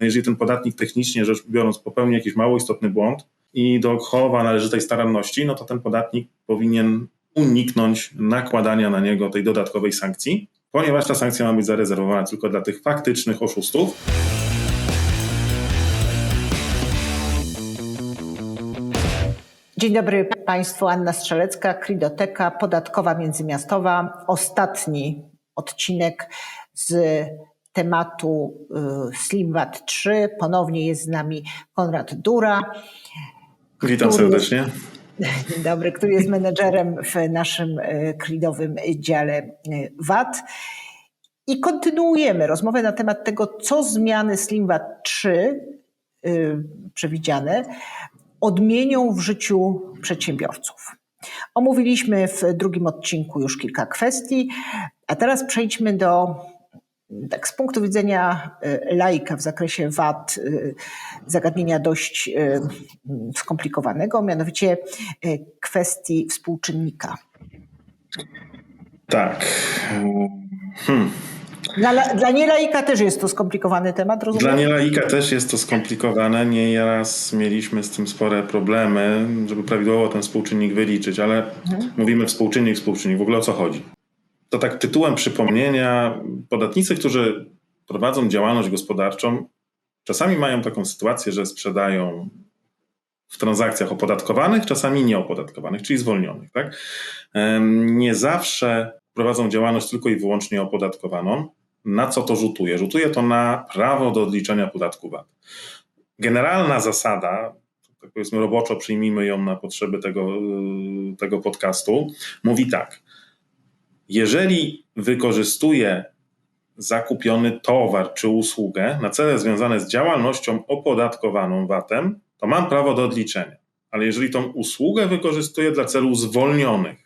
Jeżeli ten podatnik technicznie rzecz biorąc popełni jakiś mało istotny błąd i dochowa należytej staranności, no to ten podatnik powinien uniknąć nakładania na niego tej dodatkowej sankcji, ponieważ ta sankcja ma być zarezerwowana tylko dla tych faktycznych oszustów. Dzień dobry Państwu, Anna Strzelecka, Kridoteka, Podatkowa Międzymiastowa. Ostatni odcinek z tematu y, SlimWat 3. Ponownie jest z nami Konrad Dura. Witam który- serdecznie. Dzień dobry, który jest menedżerem w naszym y, kridowym dziale y, VAT. I kontynuujemy rozmowę na temat tego, co zmiany SlimWat 3 y, przewidziane odmienią w życiu przedsiębiorców. Omówiliśmy w drugim odcinku już kilka kwestii, a teraz przejdźmy do, tak z punktu widzenia y, laika w zakresie VAT, y, zagadnienia dość y, skomplikowanego, mianowicie kwestii współczynnika. Tak. Hmm. Dla, la- dla nielaika też jest to skomplikowany temat, rozumiem? Dla nielaika też jest to skomplikowane. Nieraz mieliśmy z tym spore problemy, żeby prawidłowo ten współczynnik wyliczyć, ale mówimy współczynnik, współczynnik. W ogóle o co chodzi? To tak tytułem przypomnienia, podatnicy, którzy prowadzą działalność gospodarczą, czasami mają taką sytuację, że sprzedają w transakcjach opodatkowanych, czasami nieopodatkowanych, czyli zwolnionych. Tak? Nie zawsze prowadzą działalność tylko i wyłącznie opodatkowaną. Na co to rzutuje? Rzutuje to na prawo do odliczenia podatku VAT. Generalna zasada, tak powiedzmy roboczo przyjmijmy ją na potrzeby tego, tego podcastu, mówi tak. Jeżeli wykorzystuję zakupiony towar czy usługę na cele związane z działalnością opodatkowaną VAT-em, to mam prawo do odliczenia. Ale jeżeli tą usługę wykorzystuję dla celów zwolnionych,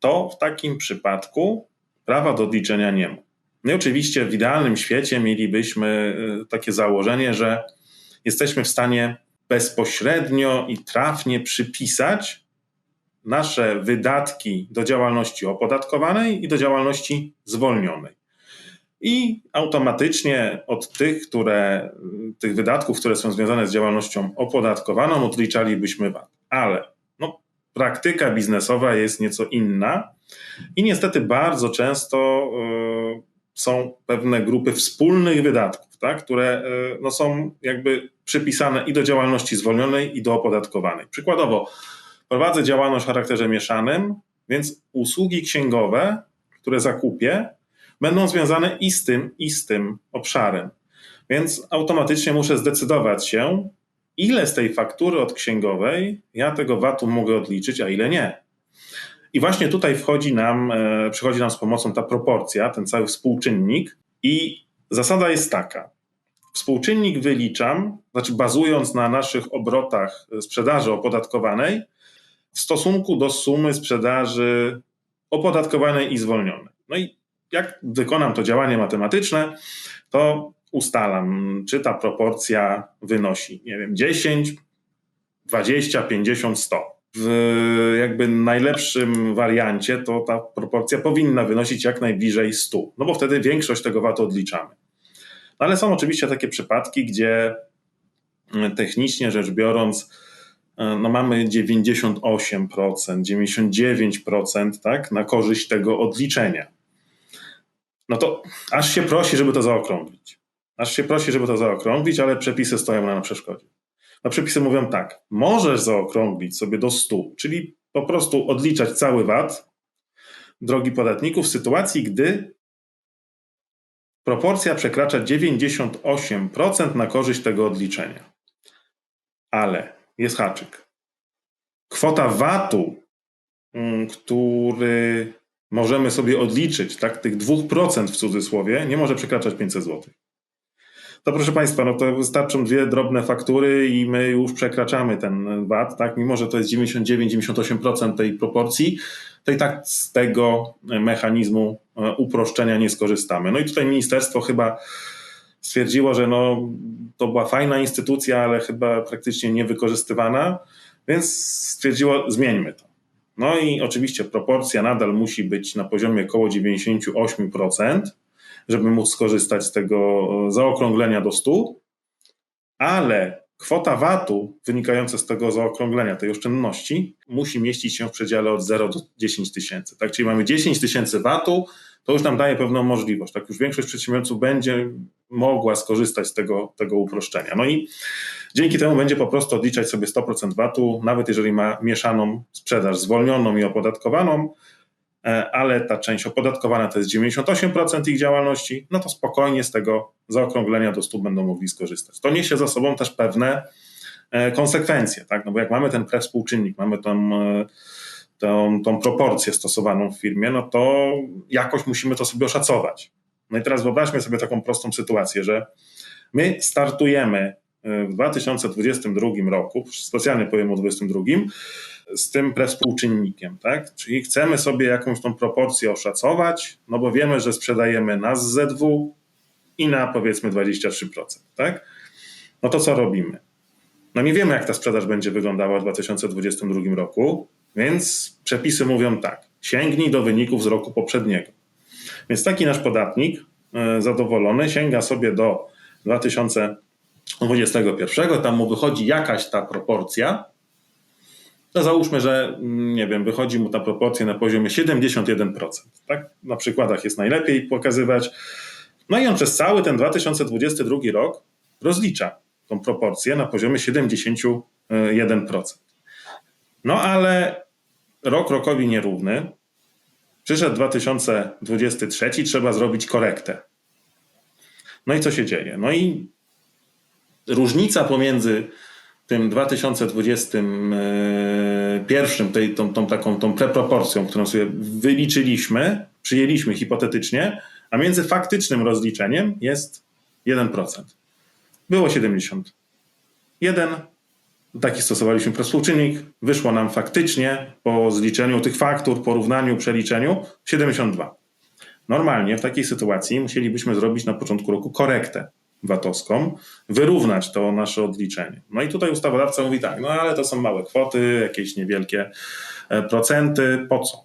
to w takim przypadku prawa do odliczenia nie ma. No i oczywiście w idealnym świecie mielibyśmy y, takie założenie, że jesteśmy w stanie bezpośrednio i trafnie przypisać nasze wydatki do działalności opodatkowanej i do działalności zwolnionej. I automatycznie od tych, które, tych wydatków, które są związane z działalnością opodatkowaną, odliczalibyśmy VAT. Ale no, praktyka biznesowa jest nieco inna i niestety bardzo często y, są pewne grupy wspólnych wydatków, tak, które y, no, są jakby przypisane i do działalności zwolnionej, i do opodatkowanej. Przykładowo, prowadzę działalność o charakterze mieszanym, więc usługi księgowe, które zakupię, będą związane i z tym, i z tym obszarem. Więc automatycznie muszę zdecydować się, ile z tej faktury od księgowej ja tego VAT-u mogę odliczyć, a ile nie. I właśnie tutaj wchodzi nam, e, przychodzi nam z pomocą ta proporcja, ten cały współczynnik. I zasada jest taka. Współczynnik wyliczam, znaczy bazując na naszych obrotach sprzedaży opodatkowanej, w stosunku do sumy sprzedaży opodatkowanej i zwolnionej. No i jak wykonam to działanie matematyczne, to ustalam, czy ta proporcja wynosi, nie wiem, 10, 20, 50, 100. W jakby najlepszym wariancie to ta proporcja powinna wynosić jak najbliżej 100, no bo wtedy większość tego VAT odliczamy. No ale są oczywiście takie przypadki, gdzie technicznie rzecz biorąc, no mamy 98%, 99% tak, na korzyść tego odliczenia. No to aż się prosi, żeby to zaokrąglić. Aż się prosi, żeby to zaokrąglić, ale przepisy stoją na przeszkodzie. No przepisy mówią tak, możesz zaokrąglić sobie do 100, czyli po prostu odliczać cały VAT, drogi podatniku, w sytuacji, gdy proporcja przekracza 98% na korzyść tego odliczenia. Ale jest haczyk. Kwota VAT-u, mm, który możemy sobie odliczyć, tak, tych 2% w cudzysłowie, nie może przekraczać 500 zł. To proszę Państwa, no to wystarczą dwie drobne faktury i my już przekraczamy ten VAT, tak? Mimo, że to jest 99-98% tej proporcji, to i tak z tego mechanizmu e, uproszczenia nie skorzystamy. No i tutaj ministerstwo chyba stwierdziło, że no, to była fajna instytucja, ale chyba praktycznie niewykorzystywana, więc stwierdziło, zmieńmy to. No i oczywiście proporcja nadal musi być na poziomie około 98%, żeby móc skorzystać z tego e, zaokrąglenia do 100, ale kwota VAT-u wynikająca z tego zaokrąglenia, tej oszczędności, musi mieścić się w przedziale od 0 do 10 tysięcy. Tak? Czyli mamy 10 tysięcy VAT-u, to już nam daje pewną możliwość. Tak już większość przedsiębiorców będzie mogła skorzystać z tego, tego uproszczenia. No i dzięki temu będzie po prostu odliczać sobie 100% VAT-u, nawet jeżeli ma mieszaną sprzedaż zwolnioną i opodatkowaną, e, ale ta część opodatkowana to jest 98% ich działalności, no to spokojnie z tego zaokrąglenia do 100 będą mogli skorzystać. To niesie za sobą też pewne e, konsekwencje, tak? No bo jak mamy ten współczynnik, mamy e, tą, tą proporcję stosowaną w firmie, no to jakoś musimy to sobie oszacować. No i teraz wyobraźmy sobie taką prostą sytuację, że my startujemy w 2022 roku, specjalnie powiem o 2022, z tym współczynnikiem, tak? Czyli chcemy sobie jakąś tą proporcję oszacować, no bo wiemy, że sprzedajemy na ZW i na powiedzmy 23%, tak? No to co robimy? No nie wiemy, jak ta sprzedaż będzie wyglądała w 2022 roku, więc przepisy mówią tak: sięgnij do wyników z roku poprzedniego. Więc taki nasz podatnik e, zadowolony sięga sobie do 2021, tam mu wychodzi jakaś ta proporcja. To załóżmy, że mm, nie wiem, wychodzi mu ta proporcja na poziomie 71%. Tak? Na przykładach jest najlepiej pokazywać. No i on przez cały ten 2022 rok rozlicza tą proporcję na poziomie 71%. No ale rok rokowi nierówny. Przyszedł 2023, trzeba zrobić korektę. No i co się dzieje? No i różnica pomiędzy tym 2021, tej, tą, tą taką tą preproporcją, którą sobie wyliczyliśmy, przyjęliśmy hipotetycznie, a między faktycznym rozliczeniem jest 1%. Było 71, taki stosowaliśmy współczynnik, wyszło nam faktycznie po zliczeniu tych faktur, porównaniu, przeliczeniu 72. Normalnie w takiej sytuacji musielibyśmy zrobić na początku roku korektę VAT-owską, wyrównać to nasze odliczenie. No i tutaj ustawodawca mówi tak, no ale to są małe kwoty, jakieś niewielkie e, procenty, po co?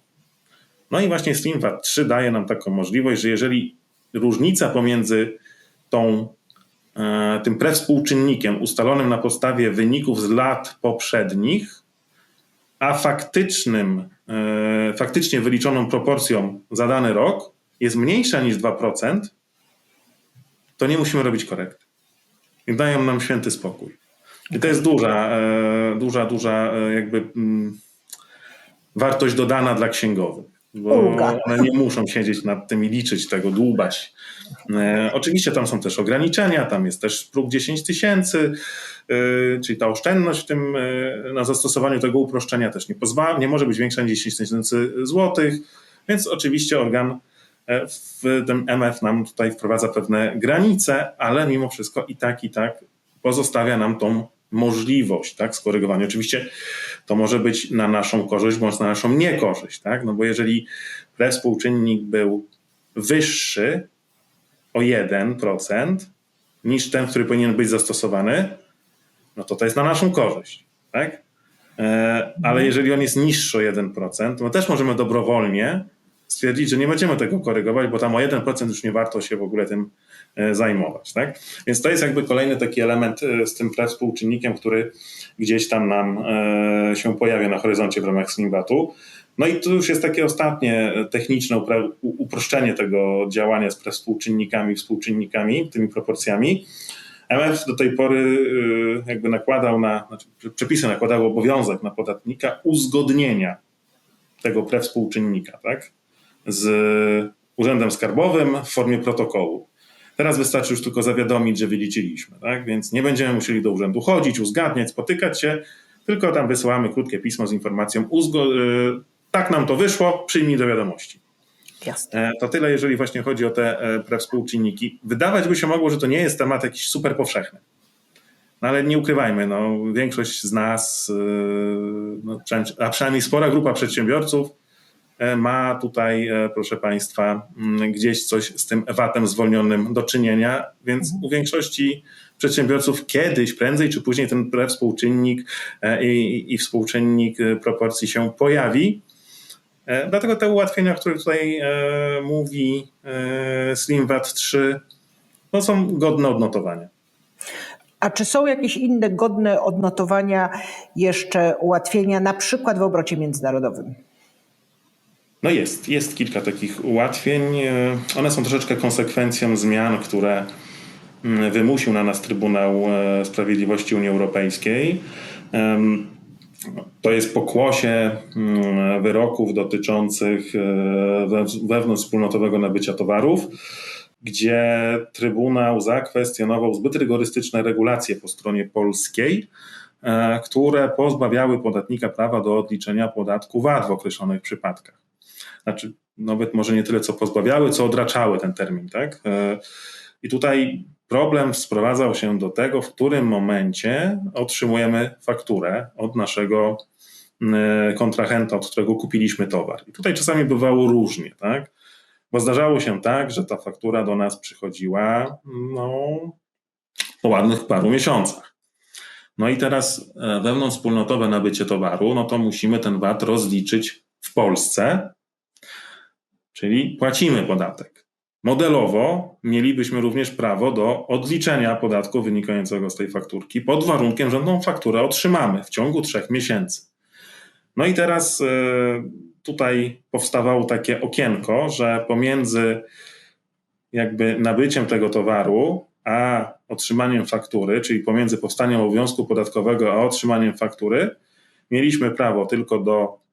No i właśnie Slim VAT 3 daje nam taką możliwość, że jeżeli różnica pomiędzy tą, tym prewspółczynnikiem ustalonym na podstawie wyników z lat poprzednich, a faktycznym, e, faktycznie wyliczoną proporcją za dany rok jest mniejsza niż 2%, to nie musimy robić korekt. I dają nam święty spokój. I to jest duża, e, duża, duża e, jakby mm, wartość dodana dla księgowych. Bo one nie muszą siedzieć nad tym i liczyć tego, dłubać. E, oczywiście tam są też ograniczenia, tam jest też próg 10 tysięcy, czyli ta oszczędność w tym, na zastosowaniu tego uproszczenia też nie pozwala, nie może być większa niż 10 tysięcy złotych, więc oczywiście organ w tym MF nam tutaj wprowadza pewne granice, ale mimo wszystko i tak, i tak pozostawia nam tą możliwość tak, skorygowania. Oczywiście to może być na naszą korzyść bądź na naszą niekorzyść, tak? no bo jeżeli współczynnik był wyższy o 1% niż ten, który powinien być zastosowany, no to to jest na naszą korzyść. Tak? E, ale jeżeli on jest niższy o 1%, to my też możemy dobrowolnie stwierdzić, że nie będziemy tego korygować, bo tam o 1% już nie warto się w ogóle tym e, zajmować. Tak? Więc to jest jakby kolejny taki element e, z tym współczynnikiem, który gdzieś tam nam e, się pojawia na horyzoncie w ramach Slimbatu. No i tu już jest takie ostatnie techniczne uproszczenie tego działania z współczynnikami, współczynnikami, tymi proporcjami. MF do tej pory jakby nakładał na, znaczy przepisy nakładały obowiązek na podatnika uzgodnienia tego współczynnika, tak? Z Urzędem Skarbowym w formie protokołu. Teraz wystarczy już tylko zawiadomić, że wyliczyliśmy, tak? więc nie będziemy musieli do urzędu chodzić, uzgadniać, spotykać się, tylko tam wysyłamy krótkie pismo z informacją, y, tak nam to wyszło, przyjmij do wiadomości. Jasne. E, to tyle, jeżeli właśnie chodzi o te e, współczynniki. Wydawać by się mogło, że to nie jest temat jakiś super powszechny. No ale nie ukrywajmy, no, większość z nas, y, no, a przynajmniej spora grupa przedsiębiorców, ma tutaj, e, proszę Państwa, mm, gdzieś coś z tym VAT-em zwolnionym do czynienia, więc u większości przedsiębiorców kiedyś, prędzej czy później ten współczynnik e, i, i współczynnik proporcji się pojawi. E, Dlatego te ułatwienia, o których tutaj e, mówi e, SlimWat 3, no są godne odnotowania. A czy są jakieś inne godne odnotowania jeszcze ułatwienia, na przykład w obrocie międzynarodowym? No jest, jest kilka takich ułatwień. E, One są troszeczkę konsekwencją zmian, które mm, wymusił na nas Trybunał e, Sprawiedliwości Unii Europejskiej. To jest pokłosie mm, wyroków dotyczących e, we- wewnątrzwspólnotowego nabycia towarów, gdzie Trybunał zakwestionował zbyt rygorystyczne regulacje po stronie polskiej, które pozbawiały podatnika prawa do odliczenia podatku VAT w określonych przypadkach znaczy nawet może nie tyle co pozbawiały, co odraczały ten termin, tak? E, I tutaj problem sprowadzał się do tego, w którym momencie otrzymujemy fakturę od naszego e, kontrahenta, od którego kupiliśmy towar. I tutaj czasami bywało różnie, tak? Bo zdarzało się tak, że ta faktura do nas przychodziła no, po ładnych paru miesiącach. No i teraz e, wewnątrzwspólnotowe nabycie towaru, no to musimy ten VAT rozliczyć w Polsce, czyli płacimy podatek. Modelowo mielibyśmy również prawo do odliczenia podatku wynikającego z tej fakturki, pod warunkiem, że tą fakturę otrzymamy w ciągu trzech miesięcy. No i teraz e, tutaj powstawało takie okienko, że pomiędzy jakby nabyciem tego towaru, a otrzymaniem faktury, czyli pomiędzy powstaniem obowiązku podatkowego, a otrzymaniem faktury, mieliśmy prawo tylko do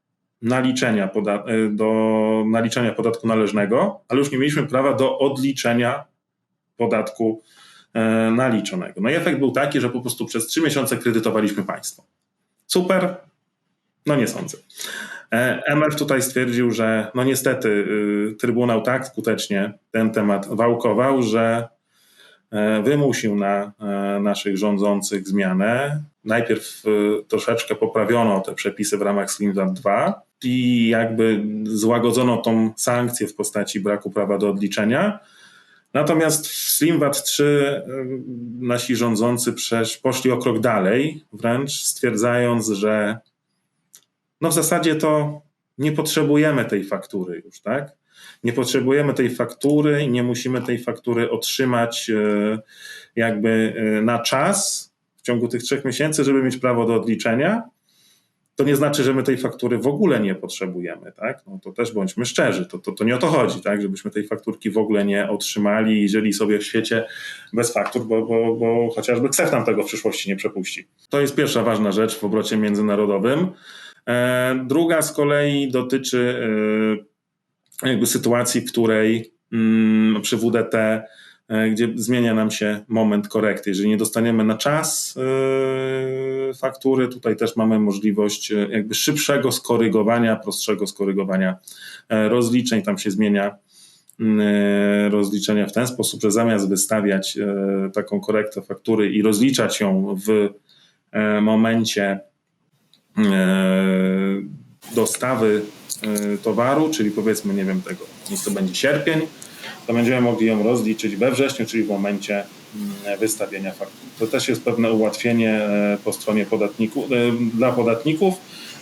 naliczenia, e, do naliczenia podatku należnego, ale już nie mieliśmy prawa do odliczenia podatku e, naliczonego. No i efekt był taki, że po prostu przez trzy miesiące kredytowaliśmy państwo. Super? No nie sądzę. E, MF tutaj stwierdził, że no niestety y, Trybunał tak skutecznie ten temat wałkował, że wymusił na e, naszych rządzących zmianę. Najpierw e, troszeczkę poprawiono te przepisy w ramach SlimVat 2 i jakby złagodzono tą sankcję w postaci braku prawa do odliczenia. Natomiast w SlimVat 3 y, nasi rządzący poszli o krok dalej, wręcz stwierdzając, że no w zasadzie to nie potrzebujemy tej faktury już, tak? Nie potrzebujemy tej faktury i nie musimy tej faktury otrzymać e, jakby e, na czas w ciągu tych trzech miesięcy, żeby mieć prawo do odliczenia. To nie znaczy, że my tej faktury w ogóle nie potrzebujemy, tak? No to też bądźmy szczerzy, to, to, to nie o to chodzi, tak? Żebyśmy tej fakturki w ogóle nie otrzymali i żyli sobie w świecie bez faktur, bo, bo, bo chociażby KSEF nam tego w przyszłości nie przepuści. To jest pierwsza ważna rzecz w obrocie międzynarodowym. E, Druga z kolei dotyczy jakby sytuacji, w której mm, przy WDT, e, gdzie zmienia nam się moment korekty. Jeżeli nie dostaniemy na czas e, faktury, tutaj też mamy możliwość e, jakby szybszego skorygowania, prostszego skorygowania rozliczeń. Tam się zmienia mm, rozliczenia w ten sposób, że zamiast wystawiać taką korektę faktury i rozliczać ją w momencie dostawy e, towaru, czyli powiedzmy, nie wiem tego, niech to będzie sierpień, to będziemy mogli ją rozliczyć we wrześniu, czyli w momencie mm, wystawienia faktur. To też jest pewne ułatwienie e, po stronie podatników, e, dla podatników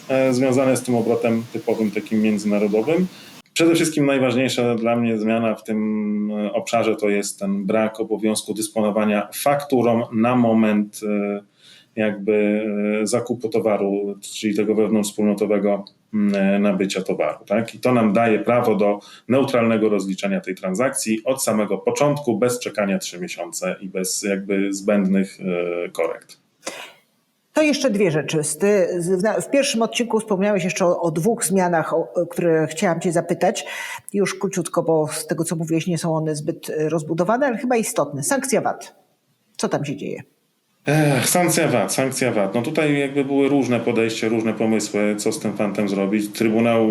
e, związane z tym obrotem typowym, takim międzynarodowym. Przede wszystkim najważniejsza dla mnie zmiana w tym obszarze to jest ten brak obowiązku dysponowania fakturą na moment jakby e, zakupu towaru, czyli tego wewnątrzwspólnotowego mm, nabycia towaru. Tak? I to nam daje prawo do neutralnego rozliczenia tej transakcji od samego początku, bez czekania trzy miesiące i bez jakby zbędnych e, korekt. To jeszcze dwie rzeczy. W pierwszym odcinku wspomniałeś jeszcze o, o dwóch zmianach, o, o które chciałam Cię zapytać. Już króciutko, bo z tego co mówiłeś, nie są one zbyt e, rozbudowane, ale chyba istotne. Sankcja VAT. Co tam się dzieje? Ech, sankcja VAT, sankcja VAT. No tutaj jakby były różne podejścia, różne pomysły, co z tym fantem zrobić. Trybunał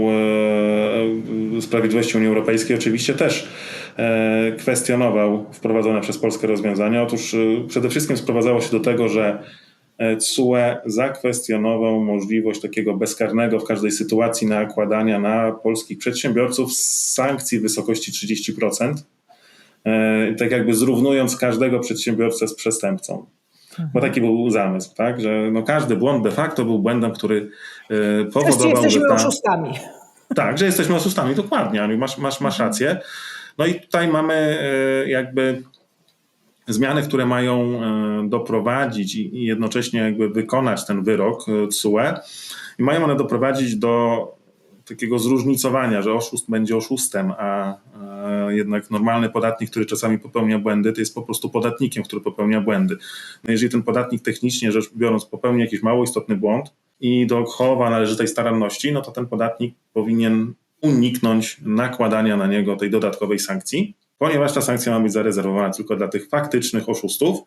e, Sprawiedliwości Unii Europejskiej oczywiście też e, kwestionował wprowadzone przez Polskę rozwiązania. Otóż e, przede wszystkim sprowadzało się do tego, że e, CUE zakwestionował możliwość takiego bezkarnego w każdej sytuacji nakładania na polskich przedsiębiorców sankcji w wysokości 30%, e, tak jakby zrównując każdego przedsiębiorcę z przestępcą. Bo taki był zamysł, tak? że no każdy błąd de facto był błędem, który e, powodował, że jesteśmy ta, oszustami. Tak, że jesteśmy oszustami, dokładnie, masz, masz, masz rację. No i tutaj mamy e, jakby zmiany, które mają e, doprowadzić i jednocześnie jakby wykonać ten wyrok e, TSUE i mają one doprowadzić do takiego zróżnicowania, że oszust będzie oszustem, a jednak normalny podatnik, który czasami popełnia błędy, to jest po prostu podatnikiem, który popełnia błędy. No jeżeli ten podatnik technicznie rzecz biorąc popełni jakiś mało istotny błąd i dochowa należytej staranności, no to ten podatnik powinien uniknąć nakładania na niego tej dodatkowej sankcji, ponieważ ta sankcja ma być zarezerwowana tylko dla tych faktycznych oszustów.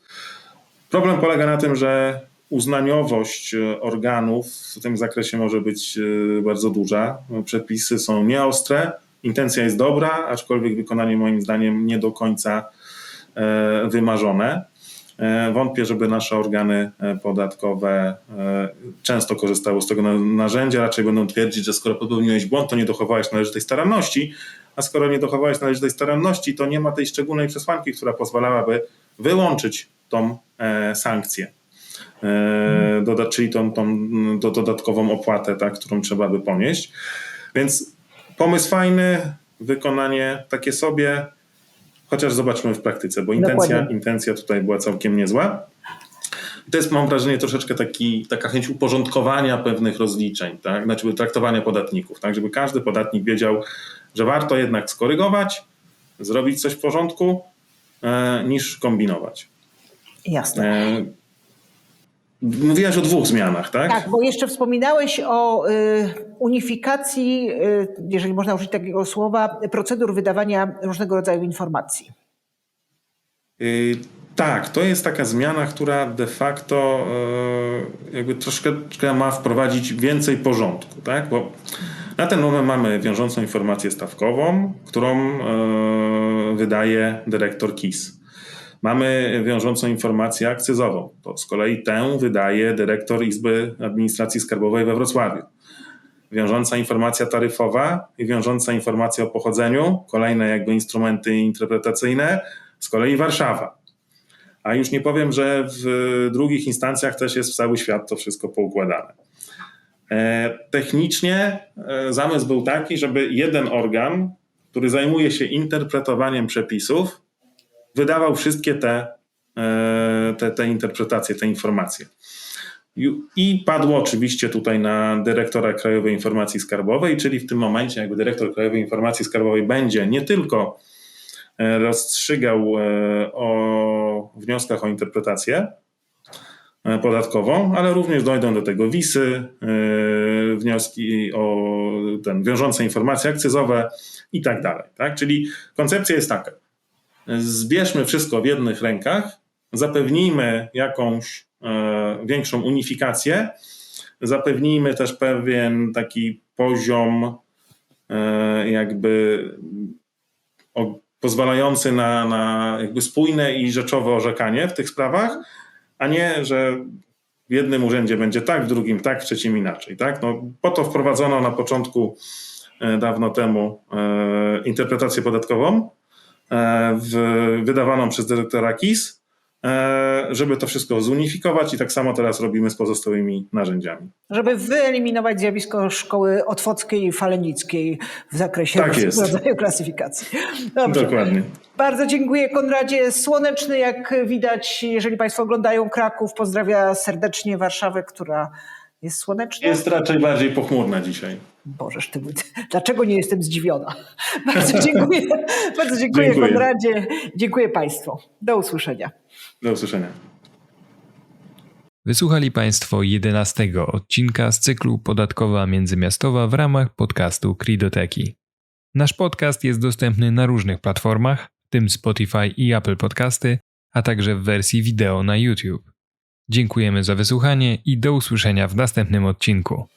Problem polega na tym, że uznaniowość e, organów w tym zakresie może być e, bardzo duża. Przepisy są nieostre, intencja jest dobra, aczkolwiek wykonanie moim zdaniem nie do końca e, wymarzone. Wątpię, żeby nasze organy podatkowe często korzystały z tego narzędzia. Raczej będą twierdzić, że skoro popełniłeś błąd, to nie dochowałeś należytej staranności, a skoro nie dochowałeś należytej staranności, to nie ma tej szczególnej przesłanki, która pozwalałaby wyłączyć tą sankcję. E, doda, czyli tą, tą do, dodatkową opłatę, tak, którą trzeba by ponieść. Więc pomysł fajny, wykonanie takie sobie, chociaż zobaczmy w praktyce, bo intencja, intencja tutaj była całkiem niezła. I to jest, mam wrażenie, troszeczkę taki, taka chęć uporządkowania pewnych rozliczeń, tak? znaczy traktowania podatników, tak? żeby każdy podatnik wiedział, że warto jednak skorygować, zrobić coś w porządku, e, niż kombinować. Jasne. E, Mówiłaś o dwóch zmianach, tak? Tak, bo jeszcze wspominałeś o y, unifikacji, y, jeżeli można użyć takiego słowa, procedur wydawania różnego rodzaju informacji. Y, tak, to jest taka zmiana, która de facto jakby troszkę ma wprowadzić więcej porządku, tak? Bo na ten moment mamy wiążącą informację stawkową, którą wydaje dyrektor KIS. Mamy wiążącą informację akcyzową. To z kolei tę wydaje dyrektor Izby Administracji Skarbowej we Wrocławiu. Wiążąca informacja taryfowa i wiążąca informacja o pochodzeniu, kolejne jakby instrumenty interpretacyjne, z kolei Warszawa. A już nie powiem, że w drugich instancjach też jest w cały świat to wszystko poukładane. E, technicznie e, zamysł był taki, żeby jeden organ, który zajmuje się interpretowaniem przepisów, wydawał wszystkie te, e, te, te interpretacje, te informacje. I padło oczywiście tutaj na dyrektora Krajowej Informacji Skarbowej, czyli w tym momencie jakby dyrektor Krajowej Informacji Skarbowej będzie nie tylko e, rozstrzygał e, o wnioskach o interpretację podatkową, ale również dojdą do tego wisy, wnioski o ten, wiążące informacje akcyzowe i tak dalej. Tak? Czyli koncepcja jest taka zbierzmy wszystko w jednych rękach, zapewnijmy jakąś e, większą unifikację, zapewnijmy też pewien taki poziom e, jakby pozwalający na, na jakby spójne i rzeczowe orzekanie w tych sprawach, a nie, że w jednym urzędzie będzie tak, w drugim tak, w trzecim inaczej. Tak? No, po to wprowadzono na początku e, dawno temu interpretację podatkową, w, wydawaną przez dyrektora KIS, e, żeby to wszystko zunifikować i tak samo teraz robimy z pozostałymi narzędziami. Żeby wyeliminować zjawisko szkoły otwockiej i falenickiej w zakresie tak rodzaju klasyfikacji. Dobrze. Dokładnie. Bardzo dziękuję Konradzie. Słoneczny jak widać, jeżeli Państwo oglądają Kraków, pozdrawia serdecznie Warszawę, która jest słoneczna. Jest raczej bardziej pochmurna dzisiaj. Bożeż ty, dlaczego nie jestem zdziwiona? Bardzo dziękuję, bardzo dziękuję, dziękuję Konradzie. Dziękuję Państwu. Do usłyszenia. Do usłyszenia. Wysłuchali Państwo 11 odcinka z cyklu Podatkowa Międzymiastowa w ramach podcastu Kridoteki. Nasz podcast jest dostępny na różnych platformach, w tym Spotify i Apple Podcasty, a także w wersji wideo na YouTube. Dziękujemy za wysłuchanie i do usłyszenia w następnym odcinku.